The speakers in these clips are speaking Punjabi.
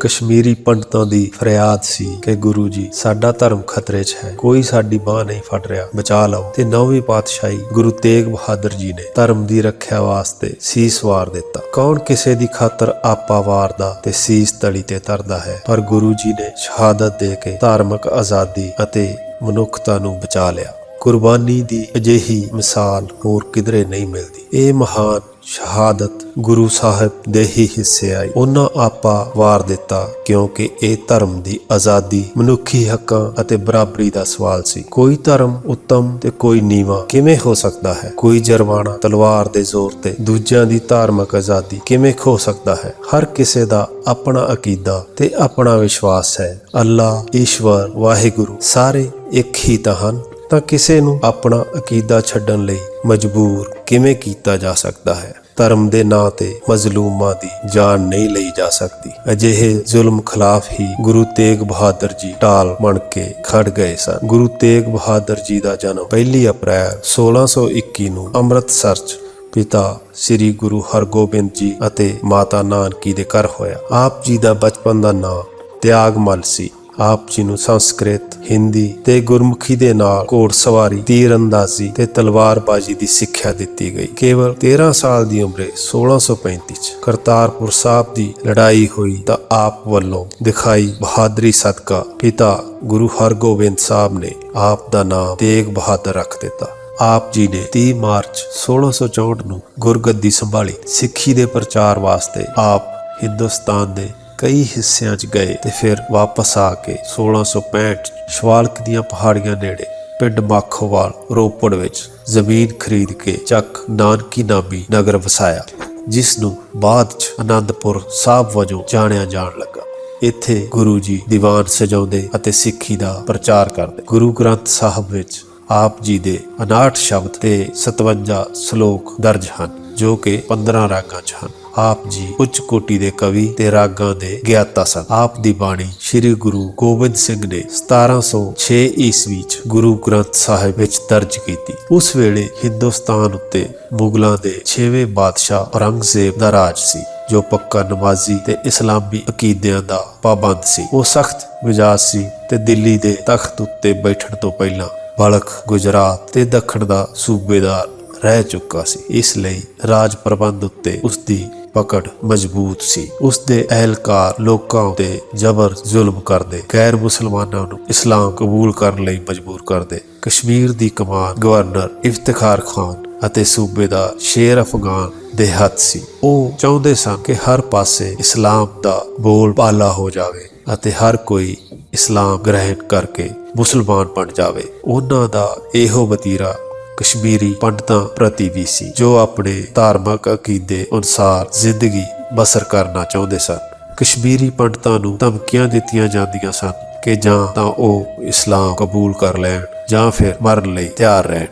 ਕਸ਼ਮੀਰੀ ਪੰਡਤਾਂ ਦੀ ਫਰਿਆਦ ਸੀ ਕਿ ਗੁਰੂ ਜੀ, ਸਾਡਾ ਧਰਮ ਖਤਰੇ 'ਚ ਹੈ। ਕੋਈ ਸਾਡੀ ਬਾਹ ਨਹੀਂ ਫੜ ਰਿਹਾ। ਬਚਾ ਲਓ। ਤੇ ਨੌਵੀਂ ਪਾਤਸ਼ਾਹੀ ਗੁਰੂ ਤੇਗ ਬਹਾਦਰ ਜੀ ਨੇ ਧਰਮ ਦੀ ਰੱਖਿਆ ਵਾਸਤੇ ਸੀਸ ਵਾਰ ਦਿੱਤਾ। ਕੌਣ ਕਿਸੇ ਦੀ ਖਾਤਰ ਆਪਾ ਵਾਰਦਾ ਤੇ ਸੀਸ ਤਲੀ ਤੇ ਧਰਦਾ ਹੈ, ਪਰ ਗੁਰੂ ਜੀ ਨੇ ਸ਼ਹਾਦਤ ਦੇ ਕੇ ਧਾਰਮਿਕ ਆਜ਼ਾਦੀ ਅਤੇ ਮਨੁੱਖਤਾ ਨੂੰ ਬਚਾ ਲਿਆ। ਕੁਰਬਾਨੀ ਦੀ ਅਜਿਹੀ ਮਿਸਾਲ ਹੋਰ ਕਿਧਰੇ ਨਹੀਂ ਮਿਲਦੀ। ਇਹ ਮਹਾਨ ਸ਼ਹਾਦਤ ਗੁਰੂ ਸਾਹਿਬ ਦੇ ਹੀ ਹਿੱਸੇ ਆਈ। ਉਹਨਾਂ ਆਪਾ ਵਾਰ ਦਿੱਤਾ ਕਿਉਂਕਿ ਇਹ ਧਰਮ ਦੀ ਆਜ਼ਾਦੀ ਮਨੁੱਖੀ ਹੱਕਾਂ ਅਤੇ ਬਰਾਬਰੀ ਦਾ ਸਵਾਲ ਸੀ। ਕੋਈ ਧਰਮ ਉੱਤਮ ਤੇ ਕੋਈ ਨੀਵਾ ਕਿਵੇਂ ਹੋ ਸਕਦਾ ਹੈ? ਕੋਈ ਜਰਵਾਣਾ ਤਲਵਾਰ ਦੇ ਜ਼ੋਰ ਤੇ ਦੂਜਿਆਂ ਦੀ ਧਾਰਮਿਕ ਆਜ਼ਾਦੀ ਕਿਵੇਂ ਖੋ ਸਕਦਾ ਹੈ? ਹਰ ਕਿਸੇ ਦਾ ਆਪਣਾ ਅਕੀਦਾ ਤੇ ਆਪਣਾ ਵਿਸ਼ਵਾਸ ਹੈ। ਅੱਲਾ, ਈਸ਼ਵਰ, ਵਾਹਿਗੁਰੂ ਸਾਰੇ ਇੱਕ ਹੀ ਤਾਂ ਹਨ। ਤਾਂ ਕਿਸੇ ਨੂੰ ਆਪਣਾ ਅਕੀਦਾ ਛੱਡਣ ਲਈ ਮਜਬੂਰ ਕਿਵੇਂ ਕੀਤਾ ਜਾ ਸਕਦਾ ਹੈ? ਧਰਮ ਦੇ ਨਾਂ ਤੇ ਮਜ਼ਲੂਮਾਂ ਦੀ ਜਾਨ ਨਹੀਂ ਲਈ ਜਾ ਸਕਦੀ। ਅਜਿਹੇ ਜ਼ੁਲਮ ਖਿਲਾਫ ਹੀ ਗੁਰੂ ਤੇਗ ਬਹਾਦਰ ਜੀ ਢਾਲ ਬਣ ਕੇ ਖੜ ਗਏ ਸਨ। ਗੁਰੂ ਤੇਗ ਬਹਾਦਰ ਜੀ ਦਾ ਜਨਮ 1 ਅਪ੍ਰੈਲ 1621 ਨੂੰ ਅੰਮ੍ਰਿਤਸਰ 'ਚ ਪਿਤਾ ਸ੍ਰੀ ਗੁਰੂ ਹਰਗੋਬਿੰਦ ਜੀ ਅਤੇ ਮਾਤਾ ਨਾਨਕੀ ਦੇ ਘਰ ਹੋਇਆ। ਆਪ ਜੀ ਦਾ ਬਚਪਨ ਦਾ ਨਾਂ ਤਿਆਗਮਲ ਸੀ। ਆਪ ਜੀ ਨੂੰ ਸੰਸਕ੍ਰਿਤ, ਹਿੰਦੀ ਤੇ ਗੁਰਮੁਖੀ ਦੇ ਨਾਲ ਘੋੜਸਵਾਰੀ ਤੀਰਅੰਦਾਜ਼ੀ ਤੇ ਤਲਵਾਰਬਾਜ਼ੀ ਦੀ ਸਿੱਖਿਆ ਦਿੱਤੀ ਗਈ। ਕੇਵਲ 13 ਸਾਲ ਦੀ ਉਮਰੇ 1635 ਚ ਕਰਤਾਰਪੁਰ ਸਾਹਿਬ ਦੀ ਲੜਾਈ ਹੋਈ ਤਾਂ ਆਪ ਵੱਲੋਂ ਦਿਖਾਈ ਬਹਾਦਰੀ ਸਦਕਾ ਪਿਤਾ ਗੁਰੂ ਹਰਗੋਬਿੰਦ ਸਾਹਿਬ ਨੇ ਆਪ ਦਾ ਨਾਮ ਤੇਗ ਬਹਾਦਰ ਰੱਖ ਦਿੱਤਾ। ਆਪ ਜੀ ਨੇ 30 ਮਾਰਚ 1664 ਨੂੰ ਗੁਰਗੱਦੀ ਸੰਭਾਲੀ। ਸਿੱਖੀ ਦੇ ਪ੍ਰਚਾਰ ਵਾਸਤੇ ਆਪ ਹਿੰਦੁਸਤਾਨ ਦੇ ਕਈ ਹਿੱਸਿਆਂ 'ਚ ਗਏ ਤੇ ਫਿਰ ਵਾਪਸ ਆ ਕੇ 1665 ਸ਼ਵਾਲਕ ਦੀਆਂ ਪਹਾੜੀਆਂ ਨੇੜੇ ਪਿੰਡ ਮਾਖੋਵਾਲ, ਰੋਪੜ ਵਿੱਚ ਜ਼ਮੀਨ ਖਰੀਦ ਕੇ ਚੱਕ ਨਾਨਕੀ ਨਾਮੀ ਨਗਰ ਵਸਾਇਆ, ਜਿਸ ਨੂੰ ਬਾਅਦ 'ਚ ਆਨੰਦਪੁਰ ਸਾਹਿਬ ਵਜੋਂ ਜਾਣਿਆ ਜਾਣ ਲੱਗਾ। ਇੱਥੇ ਗੁਰੂ ਜੀ ਦੀਵਾਨ ਸਜਾਉਂਦੇ ਅਤੇ ਸਿੱਖੀ ਦਾ ਪ੍ਰਚਾਰ ਕਰਦੇ। ਗੁਰੂ ਗ੍ਰੰਥ ਸਾਹਿਬ ਵਿੱਚ ਆਪ ਜੀ ਦੇ 59 ਸ਼ਬਦ ਤੇ 57 ਸ਼ਲੋਕ ਦਰਜ ਹਨ। ਜੋ ਕਿ 15 ਰਾਗਾਂ 'ਚ ਹਨ। ਆਪ ਜੀ ਉੱਚ ਕੋਟੀ ਦੇ ਕਵੀ ਤੇ ਰਾਗਾਂ ਦੇ ਗਿਆਤਾ ਸਨ। ਆਪ ਦੀ ਬਾਣੀ ਸ੍ਰੀ ਗੁਰੂ ਗੋਬਿੰਦ ਸਿੰਘ ਨੇ 1706 ਈਸਵੀ 'ਚ ਗੁਰੂ ਗ੍ਰੰਥ ਸਾਹਿਬ ਵਿੱਚ ਦਰਜ ਕੀਤੀ। ਉਸ ਵੇਲੇ ਹਿੰਦੁਸਤਾਨ ਉੱਤੇ ਮੁਗਲਾਂ ਦੇ 6ਵੇਂ ਬਾਦਸ਼ਾਹ ਔਰੰਗਜ਼ੇਬ ਦਾ ਰਾਜ ਸੀ, ਜੋ ਪੱਕਾ ਨਮਾਜ਼ੀ ਤੇ ਇਸਲਾਮੀ ਅਕੀਦਿਆਂ ਦਾ ਪਾਬੰਦ ਸੀ। ਉਹ ਸਖਤ ਮਿਜਾਜ ਸੀ ਤੇ ਦਿੱਲੀ ਦੇ ਤਖਤ ਉੱਤੇ ਬੈਠਣ ਤੋਂ ਪਹਿਲਾਂ ਬਲਖ, ਗੁਜਰਾਤ ਤੇ ਦੱਖਣ ਦਾ ਸੂਬੇਦਾਰ ਰਹਿ ਚੁੱਕਾ ਸੀ। ਇਸ ਲਈ ਰਾਜ ਪ੍ਰਬੰਧ ਉੱਤੇ ਉਸ ਦੀ ਪਕੜ ਮਜ਼ਬੂਤ ਸੀ। ਉਸ ਦੇ ਅਹਿਲਕਾਰ ਲੋਕਾਂ ਉੱਤੇ ਜ਼ਬਰ ਜ਼ੁਲਮ ਕਰਦੇ, ਗੈਰ ਮੁਸਲਮਾਨਾਂ ਨੂੰ ਇਸਲਾਮ ਕਬੂਲ ਕਰਨ ਲਈ ਮਜਬੂਰ ਕਰਦੇ। ਕਸ਼ਮੀਰ ਦੀ ਕਮਾਨ ਗਵਰਨਰ ਇਫਤਖਾਰ ਖਾਨ ਅਤੇ ਸੂਬੇਦਾਰ ਸ਼ੇਰ ਅਫਗਾਨ ਦੇ ਹੱਥ ਸੀ। ਉਹ ਚਾਹੁੰਦੇ ਸਨ ਕਿ ਹਰ ਪਾਸੇ ਇਸਲਾਮ ਦਾ ਬੋਲ ਬਾਲਾ ਹੋ ਜਾਵੇ ਅਤੇ ਹਰ ਕੋਈ ਇਸਲਾਮ ਗ੍ਰਹਿਣ ਕਰਕੇ ਮੁਸਲਮਾਨ ਬਣ ਜਾਵੇ। ਉਹਨਾਂ ਦਾ ਇਹੋ ਵਤੀਰਾ ਕਸ਼ਮੀਰੀ ਪੰਡਤਾਂ ਪ੍ਰਤੀ ਵੀ ਸੀ, ਜੋ ਆਪਣੇ ਧਾਰਮਿਕ ਅਕੀਦੇ ਅਨੁਸਾਰ ਜ਼ਿੰਦਗੀ ਬਸਰ ਕਰਨਾ ਚਾਹੁੰਦੇ ਸਨ। ਕਸ਼ਮੀਰੀ ਪੰਡਤਾਂ ਨੂੰ ਧਮਕੀਆਂ ਦਿੱਤੀਆਂ ਜਾਂਦੀਆਂ ਸਨ ਕਿ ਜਾਂ ਤਾਂ ਉਹ ਇਸਲਾਮ ਕਬੂਲ ਕਰ ਲੈਣ ਜਾਂ ਫਿਰ ਮਰਨ ਲਈ ਤਿਆਰ ਰਹਿਣ।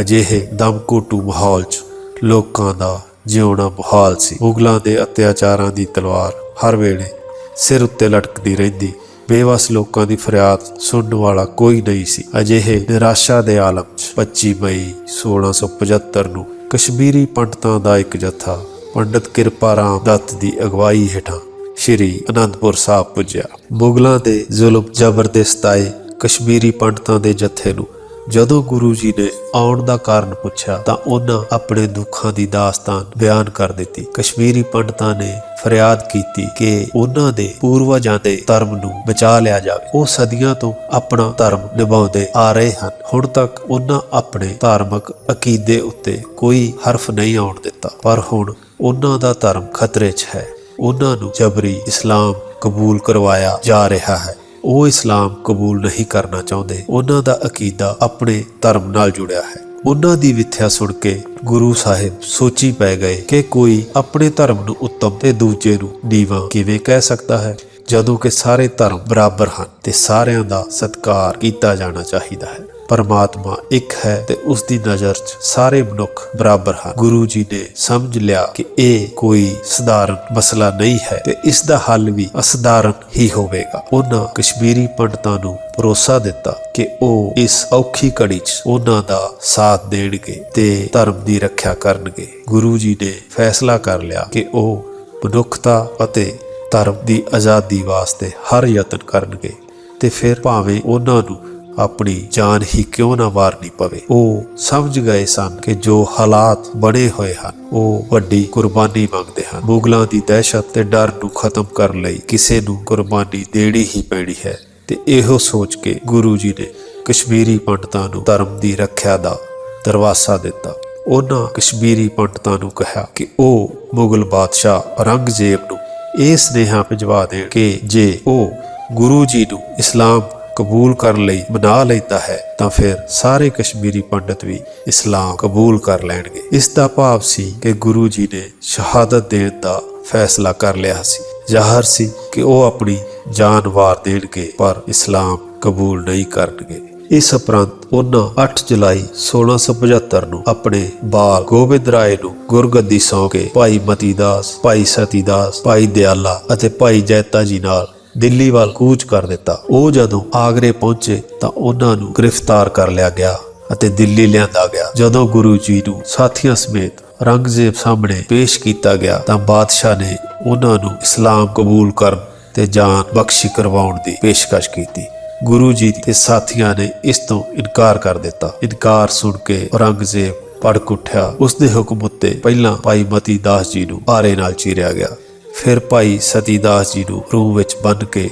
ਅਜਿਹੇ ਦਮਕੋਟੂ ਮਾਹੌਲ 'ਚ ਲੋਕਾਂ ਦਾ ਜਿਉਣਾ ਮੁਹਾਲ ਸੀ। ਮੁਗਲਾਂ ਦੇ ਅਤਿਆਚਾਰਾਂ ਦੀ ਤਲਵਾਰ ਹਰ ਵੇਲੇ ਸਿਰ ਉੱਤੇ ਲਟਕਦੀ ਰਹਿੰਦੀ ਬੇਵਸ ਲੋਕਾਂ ਦੀ ਫਰਿਆਦ ਸੁਣਨ ਵਾਲਾ ਕੋਈ ਨਹੀਂ ਸੀ। ਅਜਿਹੇ ਨਿਰਾਸ਼ਾ ਦੇ ਆਲਮ 'ਚ 25 ਮਈ 1675 ਨੂੰ ਕਸ਼ਮੀਰੀ ਪੰਡਤਾਂ ਦਾ ਇੱਕ ਜਥਾ ਪੰਡਤ ਕਿਰਪਾ ਰਾਮ ਦੱਤ ਦੀ ਅਗਵਾਈ ਹੇਠਾਂ ਸ਼੍ਰੀ ਅਨੰਦਪੁਰ ਸਾਹਿਬ ਪੁੱਜਿਆ। ਮੁਗਲਾਂ ਦੇ ਜ਼ੁਲਮ ਜ਼ਬਰ ਦੇ ਸਤਾਏ ਕਸ਼ਮੀਰੀ ਪੰਡਤਾਂ ਦੇ ਜਥੇ ਨੂੰ ਜਦੋਂ ਗੁਰੂ ਜੀ ਨੇ ਆਉਣ ਦਾ ਕਾਰਨ ਪੁੱਛਿਆ ਤਾਂ ਉਹਨਾਂ ਆਪਣੇ ਦੁੱਖਾਂ ਦੀ ਦਾਸਤਾਨ ਬਿਆਨ ਕਰ ਦਿੱਤੀ। ਕਸ਼ਮੀਰੀ ਪੰਡਤਾਂ ਨੇ ਫਰਿਆਦ ਕੀਤੀ ਕਿ ਉਹਨਾਂ ਦੇ ਪੂਰਵਜਾਂ ਦੇ ਧਰਮ ਨੂੰ ਬਚਾ ਲਿਆ ਜਾਵੇ। ਉਹ ਸਦੀਆਂ ਤੋਂ ਆਪਣਾ ਧਰਮ ਨਿਭਾਉਂਦੇ ਆ ਰਹੇ ਹਨ। ਹੁਣ ਤੱਕ ਉਹਨਾਂ ਆਪਣੇ ਧਾਰਮਿਕ ਅਕੀਦੇ ਉੱਤੇ ਕੋਈ ਹਰਫ ਨਹੀਂ ਆਉਣ ਦਿੱਤਾ। ਪਰ ਹੁਣ ਉਹਨਾਂ ਦਾ ਧਰਮ ਖਤਰੇ 'ਚ ਹੈ। ਉਹਨਾਂ ਨੂੰ ਜਬਰੀ ਇਸਲਾਮ ਕਬੂਲ ਕਰਵਾਇਆ ਜਾ ਰਿਹਾ ਹੈ। ਉਹ ਇਸਲਾਮ ਕਬੂਲ ਨਹੀਂ ਕਰਨਾ ਚਾਹੁੰਦੇ। ਉਹਨਾਂ ਦਾ ਅਕੀਦਾ ਆਪਣੇ ਧਰਮ ਨਾਲ ਜੁੜਿਆ ਹੈ। ਉਹਨਾਂ ਦੀ ਵਿਥਿਆ ਸੁਣ ਕੇ ਗੁਰੂ ਸਾਹਿਬ ਸੋਚੀ ਪੈ ਗਏ ਕਿ ਕੋਈ ਆਪਣੇ ਧਰਮ ਨੂੰ ਉੱਤਮ ਤੇ ਦੂਜੇ ਨੂੰ ਨੀਵਾਂ ਕਿਵੇਂ ਕਹਿ ਸਕਦਾ ਹੈ? ਜਦੋਂ ਕਿ ਸਾਰੇ ਧਰਮ ਬਰਾਬਰ ਹਨ ਤੇ ਸਾਰਿਆਂ ਦਾ ਸਤਿਕਾਰ ਕੀਤਾ ਜਾਣਾ ਚਾਹੀਦਾ ਹੈ। ਪਰਮਾਤਮਾ ਇੱਕ ਹੈ ਤੇ ਉਸ ਦੀ ਨਜ਼ਰ 'ਚ ਸਾਰੇ ਮਨੁੱਖ ਬਰਾਬਰ ਹਨ। ਗੁਰੂ ਜੀ ਨੇ ਸਮਝ ਲਿਆ ਕਿ ਇਹ ਕੋਈ ਸਧਾਰਨ ਮਸਲਾ ਨਹੀਂ ਹੈ ਤੇ ਇਸ ਦਾ ਹੱਲ ਵੀ ਅਸਧਾਰਨ ਹੀ ਹੋਵੇਗਾ। ਉਹਨਾਂ ਕਸ਼ਮੀਰੀ ਪੰਡਤਾਂ ਨੂੰ ਭਰੋਸਾ ਦਿੱਤਾ ਕਿ ਉਹ ਇਸ ਔਖੀ ਘੜੀ 'ਚ ਉਹਨਾਂ ਦਾ ਸਾਥ ਦੇਣਗੇ ਤੇ ਧਰਮ ਦੀ ਰੱਖਿਆ ਕਰਨਗੇ। ਗੁਰੂ ਜੀ ਨੇ ਫੈਸਲਾ ਕਰ ਲਿਆ ਕਿ ਉਹ ਮਨੁੱਖਤਾ ਅਤੇ ਧਰਮ ਦੀ ਆਜ਼ਾਦੀ ਵਾਸਤੇ ਹਰ ਯਤਨ ਕਰਨਗੇ ਤੇ ਫਿਰ ਭਾਵੇਂ ਉਹਨਾਂ ਨੂੰ ਆਪਣੀ ਜਾਨ ਹੀ ਕਿਉਂ ਨਾ ਵਾਰਨੀ ਪਵੇ? ਉਹ ਸਮਝ ਗਏ ਸਨ ਕਿ ਜੋ ਹਾਲਾਤ ਬਣੇ ਹੋਏ ਹਨ, ਉਹ ਵੱਡੀ ਕੁਰਬਾਨੀ ਮੰਗਦੇ ਹਨ। ਮੁਗਲਾਂ ਦੀ ਦਹਿਸ਼ਤ ਤੇ ਡਰ ਨੂੰ ਖਤਮ ਕਰਨ ਲਈ ਕਿਸੇ ਨੂੰ ਕੁਰਬਾਨੀ ਦੇਣੀ ਹੀ ਪੈਣੀ ਹੈ ਤੇ ਇਹੋ ਸੋਚ ਕੇ ਗੁਰੂ ਜੀ ਨੇ ਕਸ਼ਮੀਰੀ ਪੰਡਤਾਂ ਨੂੰ ਧਰਮ ਦੀ ਰੱਖਿਆ ਦਾ ਦਰਵਾਸਾ ਦਿੱਤਾ। ਉਹਨਾਂ ਕਸ਼ਮੀਰੀ ਪੰਡਤਾਂ ਨੂੰ ਕਿਹਾ ਕਿ ਉਹ ਮੁਗਲ ਬਾਦਸ਼ਾਹ ਔਰੰਗਜ਼ੇਬ ਨੂੰ ਇਹ ਸੁਨੇਹਾ ਭਿਜਵਾ ਦੇਣ ਕਿ ਜੇ ਉਹ ਗੁਰੂ ਜੀ ਨੂੰ ਇਸਲਾਮ ਕਬੂਲ ਕਰਨ ਲਈ ਮਨਾ ਲੈਂਦਾ ਹੈ, ਤਾਂ ਫਿਰ ਸਾਰੇ ਕਸ਼ਮੀਰੀ ਪੰਡਤ ਵੀ ਇਸਲਾਮ ਕਬੂਲ ਕਰ ਲੈਣਗੇ। ਇਸ ਦਾ ਭਾਵ ਸੀ ਕਿ ਗੁਰੂ ਜੀ ਨੇ ਸ਼ਹਾਦਤ ਦੇਣ ਦਾ ਫੈਸਲਾ ਕਰ ਲਿਆ ਸੀ। ਜ਼ਾਹਰ ਸੀ ਕਿ ਉਹ ਆਪਣੀ ਜਾਨ ਵਾਰ ਦੇਣਗੇ, ਪਰ ਇਸਲਾਮ ਕਬੂਲ ਨਹੀਂ ਕਰਨਗੇ। ਇਸ ਉਪਰੰਤ ਉਹਨਾਂ 8 ਜੁਲਾਈ 1675 ਨੂੰ ਆਪਣੇ ਬਾਲ ਗੋਬਿੰਦ ਰਾਏ ਨੂੰ ਗੁਰਗੱਦੀ ਸੌਂ ਕੇ ਭਾਈ ਮਤੀਦਾਸ, ਭਾਈ ਸਤੀਦਾਸ, ਭਾਈ ਦਿਆਲਾ ਅਤੇ ਭਾਈ ਜੈਤਾ ਜੀ ਨਾਲ ਦਿੱਲੀ ਵੱਲ ਕੂਚ ਕਰ ਦਿੱਤਾ। ਉਹ ਜਦੋਂ ਆਗਰੇ ਪਹੁੰਚੇ ਤਾਂ ਉਹਨਾਂ ਨੂੰ ਗ੍ਰਿਫਤਾਰ ਕਰ ਲਿਆ ਗਿਆ ਅਤੇ ਦਿੱਲੀ ਲਿਆਂਦਾ ਗਿਆ। ਜਦੋਂ ਗੁਰੂ ਜੀ ਨੂੰ ਸਾਥੀਆਂ ਸਮੇਤ ਰੰਗਜ਼ੇਬ ਸਾਹਮਣੇ ਪੇਸ਼ ਕੀਤਾ ਗਿਆ ਤਾਂ ਬਾਦਸ਼ਾਹ ਨੇ ਉਹਨਾਂ ਨੂੰ ਇਸਲਾਮ ਕਬੂਲ ਕਰਨ ਤੇ ਜਾਨ ਬਖਸ਼ੀ ਕਰਵਾਉਣ ਦੀ ਪੇਸ਼ਕਸ਼ ਕੀਤੀ। ਗੁਰੂ ਜੀ ਤੇ ਸਾਥੀਆਂ ਨੇ ਇਸ ਤੋਂ ਇਨਕਾਰ ਕਰ ਦਿੱਤਾ। ਇਨਕਾਰ ਸੁਣ ਕੇ ਔਰੰਗਜ਼ੇਬ ਭੜਕ ਉੱਠਿਆ। ਉਸ ਦੇ ਹੁਕਮ ਉੱਤੇ ਪਹਿਲਾਂ ਭਾਈ ਮਤੀ ਦਾਸ ਜੀ ਨੂੰ ਆਰੇ ਨਾਲ ਚੀਰਿਆ ਗਿਆ। ਫਿਰ ਭਾਈ ਸਤੀ ਦਾਸ ਜੀ ਨੂੰ ਰੂਹ ਵਿੱਚ ਬੰਨ੍ਹ ਕੇ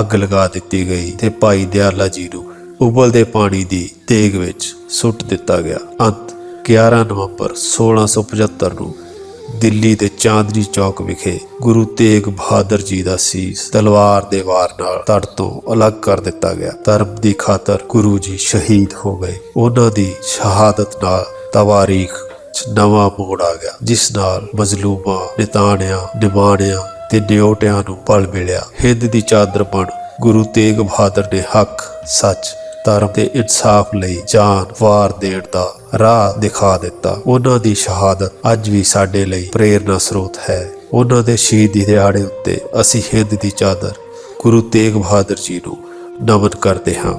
ਅੱਗ ਲਗਾ ਦਿੱਤੀ ਗਈ ਤੇ ਭਾਈ ਦਿਆਲਾ ਜੀ ਨੂੰ ਉਬਲਦੇ ਪਾਣੀ ਦੀ ਤੇਗ ਵਿੱਚ ਸੁੱਟ ਦਿੱਤਾ ਗਿਆ। ਅੰਤ 11 ਨਵੰਬਰ 1675 ਨੂੰ ਦਿੱਲੀ ਦੇ ਚਾਂਦਨੀ ਚੌਕ ਵਿਖੇ ਗੁਰੂ ਤੇਗ ਬਹਾਦਰ ਜੀ ਦਾ ਸੀਸ ਤਲਵਾਰ ਦੇ ਵਾਰ ਨਾਲ ਧੜ ਤੋਂ ਅਲੱਗ ਕਰ ਦਿੱਤਾ ਗਿਆ। ਧਰਮ ਦੀ ਖਾਤਰ ਗੁਰੂ ਜੀ ਸ਼ਹੀਦ ਹੋ ਗਏ। ਉਹਨਾਂ ਦੀ ਸ਼ਹਾਦਤ ਨਾਲ ਤਵਾਰੀਖ ਨਵਾਂ ਮੋੜ ਆ ਗਿਆ, ਜਿਸ ਨਾਲ ਮਜ਼ਲੂਮਾਂ, ਨਿਤਾਣਿਆਂ, ਨਿਮਾਣਿਆਂ ਤੇ ਨਿਉਟਿਆਂ ਨੂੰ ਪਲ ਮਿਲਿਆ। ਹਿੰਦ ਦੀ ਚਾਦਰ ਬਣ, ਗੁਰੂ ਤੇਗ ਬਹਾਦਰ ਨੇ ਹੱਕ, ਸੱਚ, ਧਰਮ ਤੇ ਇਨਸਾਫ ਲਈ ਜਾਨ ਵਾਰ ਦੇਣ ਦਾ ਰਾਹ ਦਿਖਾ ਦਿੱਤਾ। ਉਹਨਾਂ ਦੀ ਸ਼ਹਾਦਤ ਅੱਜ ਵੀ ਸਾਡੇ ਲਈ ਪ੍ਰੇਰਨਾ ਸਰੋਤ ਹੈ। ਉਹਨਾਂ ਦੇ ਸ਼ਹੀਦੀ ਦਿਹਾੜੇ ਉੱਤੇ ਅਸੀਂ ਹਿੰਦ ਦੀ ਚਾਦਰ ਗੁਰੂ ਤੇਗ ਬਹਾਦਰ ਜੀ ਨੂੰ ਨਮਨ ਕਰਦੇ ਹਾਂ।